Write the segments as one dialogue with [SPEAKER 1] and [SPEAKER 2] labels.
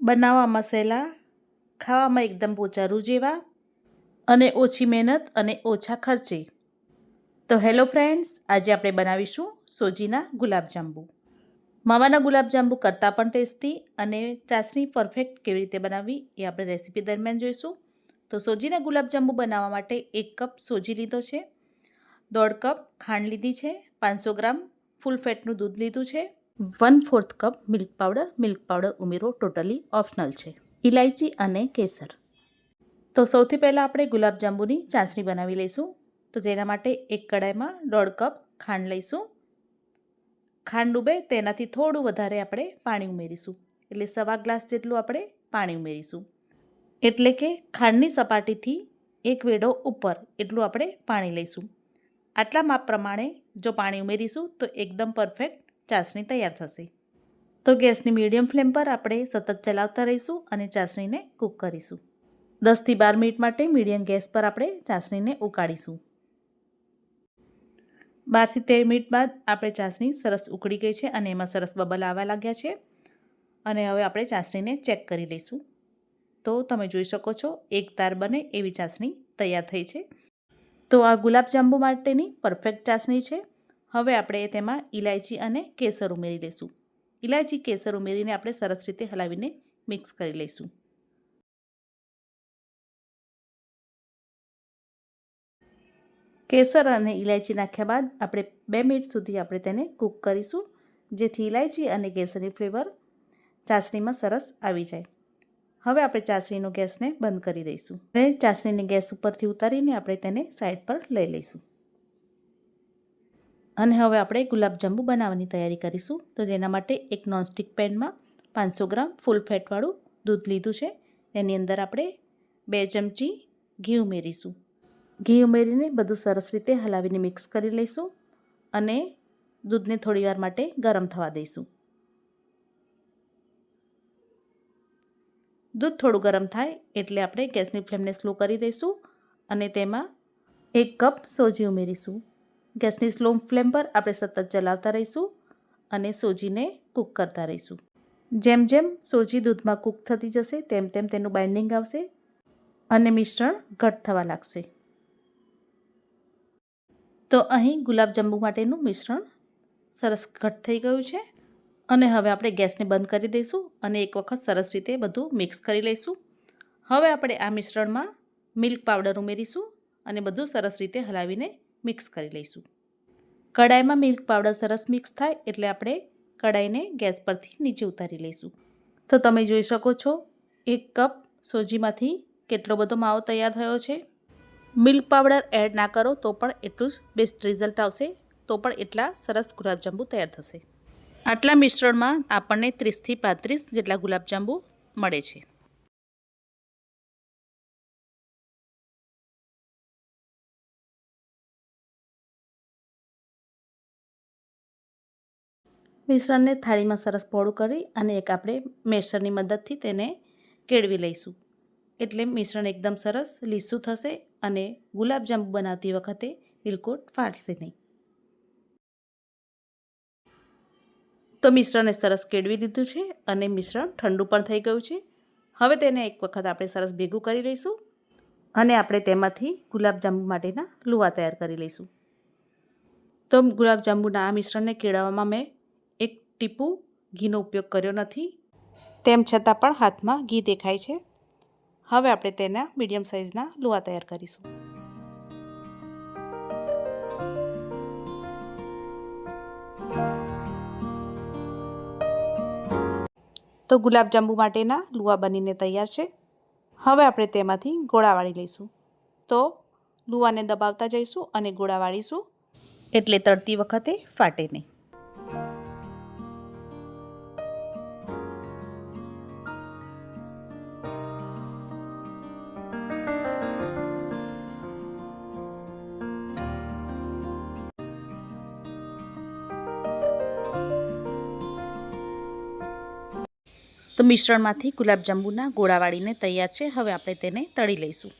[SPEAKER 1] બનાવવામાં સહેલા ખાવામાં એકદમ પોચારું જેવા અને ઓછી મહેનત અને ઓછા ખર્ચે. તો હેલો ફ્રેન્ડ્સ, આજે આપણે બનાવીશું સોજીના ગુલાબજાંબુ. માવાના ગુલાબજાંબુ કરતાં પણ ટેસ્ટી અને ચાસણી પરફેક્ટ કેવી રીતે બનાવવી એ આપણે રેસીપી દરમિયાન જોઈશું. તો સોજીના ગુલાબજાંબુ બનાવવા માટે એક કપ સોજી લીધો છે, દોઢ કપ ખાંડ લીધી છે, પાંચસો ગ્રામ ફૂલ ફેટનું દૂધ લીધું છે one fourth cup milk powder milk powder ઉમેરો, ટોટલી ઓપ્શનલ છે. ઇલાયચી અને કેસર. તો સૌથી પહેલાં આપણે ગુલાબજાંબુની ચાસણી બનાવી લઈશું. તો જેના માટે એક કડાઈમાં દોઢ કપ ખાંડ લઈશું. ખાંડ ડૂબે તેનાથી થોડું વધારે આપણે પાણી ઉમેરીશું. એટલે સવા ગ્લાસ જેટલું આપણે પાણી ઉમેરીશું. એટલે કે ખાંડની સપાટીથી એક વેડો ઉપર એટલું આપણે પાણી લઈશું. આટલા માપ પ્રમાણે જો પાણી ઉમેરીશું તો એકદમ પરફેક્ટ ચાસણી તૈયાર થશે. તો ગેસની મીડિયમ ફ્લેમ પર આપણે સતત ચલાવતા રહીશું અને ચાસણીને કૂક કરીશું. દસથી બાર મિનિટ માટે મીડિયમ ગેસ પર આપણે ચાસણીને ઉકાળીશું. બારથી તેર મિનિટ બાદ આપણે ચાસણી સરસ ઉકળી ગઈ છે અને એમાં સરસ બબલ આવવા લાગ્યા છે. અને હવે આપણે ચાસણીને ચેક કરી લઈશું. તો તમે જોઈ શકો છો, એક તાર બને એવી ચાસણી તૈયાર થઈ છે. તો આ ગુલાબજાંબુ માટેની પરફેક્ટ ચાસણી છે. હવે આપણે તેમાં ઇલાયચી અને કેસર ઉમેરી લઈશું. ઇલાયચી કેસર ઉમેરીને આપણે સરસ રીતે હલાવીને મિક્સ કરી લઈશું. કેસર અને ઇલાયચી નાખ્યા બાદ આપણે બે મિનિટ સુધી આપણે તેને કૂક કરીશું, જેથી ઇલાયચી અને કેસરની ફ્લેવર ચાસણીમાં સરસ આવી જાય. હવે આપણે ચાસણીનો ગેસને બંધ કરી દઈશું. અને ચાસણીને ગેસ ઉપરથી ઉતારીને આપણે તેને સાઈડ પર લઈ લઈશું. અને હવે આપણે ગુલાબજાંબુ બનાવવાની તૈયારી કરીશું. તો જેના માટે એક નોનસ્ટિક પેનમાં પાંચસો ગ્રામ ફૂલ ફેટવાળું દૂધ લીધું છે. તેની અંદર આપણે બે ચમચી ઘી ઉમેરીશું. ઘી ઉમેરીને બધું સરસ રીતે હલાવીને મિક્સ કરી લઈશું અને દૂધને થોડીવાર માટે ગરમ થવા દઈશું. દૂધ થોડું ગરમ થાય એટલે આપણે ગેસની ફ્લેમને સ્લો કરી દઈશું અને તેમાં એક કપ સોજી ઉમેરીશું. ગેસની સ્લો ફ્લેમ પર આપણે સતત ચલાવતા રહીશું અને સોજીને કૂક કરતા રહીશું. જેમ જેમ સોજી દૂધમાં કૂક થતી જશે, તેમ તેમ તેનું બાઇન્ડિંગ આવશે અને મિશ્રણ ઘટ થવા લાગશે. તો અહીં ગુલાબજાંબુ માટેનું મિશ્રણ સરસ ઘટ થઈ ગયું છે અને હવે આપણે ગેસને બંધ કરી દઈશું અને એક વખત સરસ રીતે બધું મિક્સ કરી લઈશું. હવે આપણે આ મિશ્રણમાં મિલ્ક પાવડર ઉમેરીશું અને બધું સરસ રીતે હલાવીને મિક્સ કરી લઈશું. કડાઈમાં મિલ્ક પાવડર સરસ મિક્સ થાય એટલે આપણે કડાઈને ગેસ પરથી નીચે ઉતારી લઈશું. તો તમે જોઈ શકો છો, એક કપ સોજીમાંથી કેટલો બધો માવો તૈયાર થયો છે. મિલ્ક પાવડર એડ ના કરો તો પણ એટલું જ બેસ્ટ રિઝલ્ટ આવશે, તો પણ એટલા સરસ ગુલાબજાંબુ તૈયાર થશે. આટલા મિશ્રણમાં આપણને ત્રીસથી પાંત્રીસ જેટલા ગુલાબજાંબુ મળે છે. મિશ્રણને થાળીમાં સરસ પહોળું કરી અને એક આપણે મેસરની મદદથી તેને કેળવી લઈશું. એટલે મિશ્રણ એકદમ સરસ લીસું થશે અને ગુલાબજાંબુ બનાવતી વખતે બિલકુલ ફાટશે નહીં. તો મિશ્રણને સરસ કેળવી દીધું છે અને મિશ્રણ ઠંડુ પણ થઈ ગયું છે. હવે તેને એક વખત આપણે સરસ ભેગું કરી લઈશું અને આપણે તેમાંથી ગુલાબજાંબુ માટેના લુવા તૈયાર કરી લઈશું. તો ગુલાબજાંબુના આ મિશ્રણને કેળવવામાં મેં ટીપું, ઘીનો ઉપયોગ કર્યો નથી. તેમ છતાં પણ હાથમાં ઘી દેખાય છે. હવે આપણે તેના મીડિયમ સાઇઝના લુવા તૈયાર કરીશું. તો ગુલાબજાંબુ માટેના લુવા બનીને તૈયાર છે. હવે આપણે તેમાંથી ગોળા વાળી લઈશું. તો લુવાને દબાવતા જઈશું અને ગોળા વાળીશું. એટલે તળતી વખતે ફાટે નહીં તો મિશ્રણમાંથી ગુલાબજાંબુના ગોળા વાળીને તૈયાર છે. હવે આપણે તેને તળી લઈશું.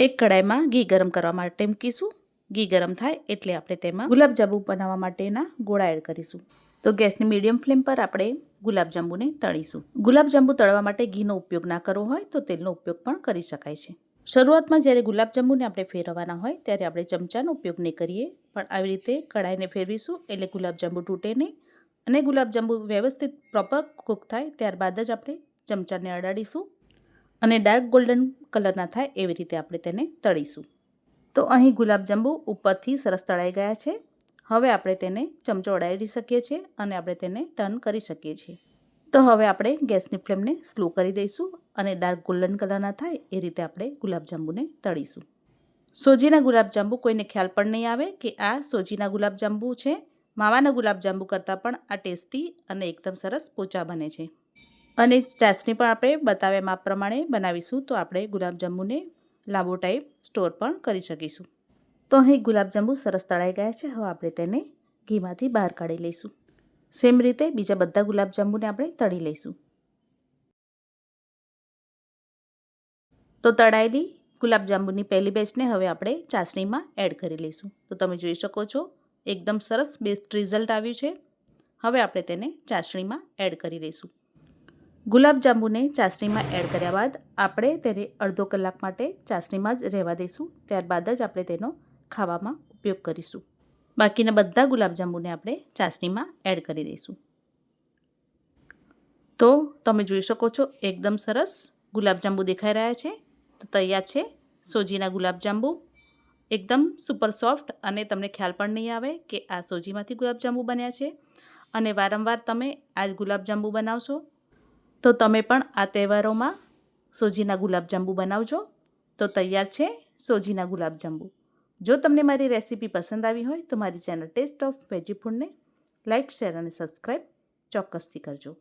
[SPEAKER 1] એક કડાઈમાં ઘી ગરમ કરવા માટે મૂકીશું. ઘી ગરમ થાય એટલે આપણે તેમાં ગુલાબજાંબુ બનાવવા માટેના ગોળા એડ કરીશું. તો ગેસની મીડિયમ ફ્લેમ પર આપણે ગુલાબજાંબુને તળીશું. ગુલાબજાંબુ તળવા માટે ઘીનો ઉપયોગ ના કરવો હોય તો તેલનો ઉપયોગ પણ કરી શકાય છે. શરૂઆતમાં જ્યારે ગુલાબજાંબુને આપણે ફેરવવાના હોય ત્યારે આપણે ચમચાનો ઉપયોગ નહીં કરીએ, પણ આવી રીતે કડાઈને ફેરવીશું એટલે ગુલાબજાંબુ તૂટે નહીં. અને ગુલાબજાંબુ વ્યવસ્થિત પ્રોપર કૂક થાય ત્યારબાદ જ આપણે ચમચાને અડાડીશું અને ડાર્ક ગોલ્ડન કલરના થાય એવી રીતે આપણે તેને તળીશું. તો અહીં ગુલાબજાંબુ ઉપરથી સરસ તળાઈ ગયા છે. હવે આપણે તેને ચમચો અડાડી શકીએ છીએ અને આપણે તેને ટર્ન કરી શકીએ છીએ. તો હવે આપણે ગેસની ફ્લેમને સ્લો કરી દઈશું અને ડાર્ક ગોલ્ડન કલરના થાય એ રીતે આપણે ગુલાબજાંબુને તળીશું. સોજીના ગુલાબજાંબુ કોઈને ખ્યાલ પણ નહીં આવે કે આ સોજીના ગુલાબજાંબુ છે માવાના ગુલાબજાંબુ કરતાં પણ આ ટેસ્ટી અને એકદમ સરસ પોચા બને છે. અને ચાસણી પણ આપણે બતાવ્યા માપ પ્રમાણે બનાવીશું તો આપણે ગુલાબજાંબુને લાંબો ટાઈમ સ્ટોર પણ કરી શકીશું. તો અહીં ગુલાબજાંબુ સરસ તળાઈ ગયા છે. હવે આપણે તેને ઘીમાંથી બહાર કાઢી લઈશું. સેમ રીતે બીજા બધા ગુલાબજાંબુને આપણે તળી લઈશું. તો તળાયેલી ગુલાબજાંબુની પહેલી બેચને હવે આપણે ચાસણીમાં એડ કરી લઈશું. તો તમે જોઈ શકો છો એકદમ સરસ બેસ્ટ રિઝલ્ટ આવ્યું છે. હવે આપણે તેને ચાસણીમાં એડ કરી લઈશું. ગુલાબજાંબુને ચાસણીમાં એડ કર્યા બાદ આપણે તેને અડધો કલાક માટે ચાસણીમાં જ રહેવા દઈશું. ત્યારબાદ જ આપણે તેનો ખાવામાં ઉપયોગ કરીશું. બાકીના બધા ગુલાબજાંબુને આપણે ચાસણીમાં એડ કરી દઈશું. તો તમે જોઈ શકો છો, એકદમ સરસ ગુલાબજાંબુ દેખાઈ રહ્યા છે. તો તૈયાર છે સોજીના ગુલાબજાંબુ એકદમ સુપર સોફ્ટ અને તમને ખ્યાલ પણ નહીં આવે કે આ સોજીમાંથી ગુલાબજાંબુ બન્યા છે. અને વારંવાર તમે આ જ ગુલાબજાંબુ બનાવશો, તો તમે પણ આ તહેવારોમાં સોજીના ગુલાબજાંબુ બનાવજો. તો તૈયાર છે સોજીના ગુલાબજાંબુ. જો તમને મારી રેસીપી પસંદ આવી હોય તો મારી ચેનલ ટેસ્ટ ઓફ વેજી ફૂડને લાઇક શેર અને સબસ્ક્રાઈબ ચોક્કસથી કરજો.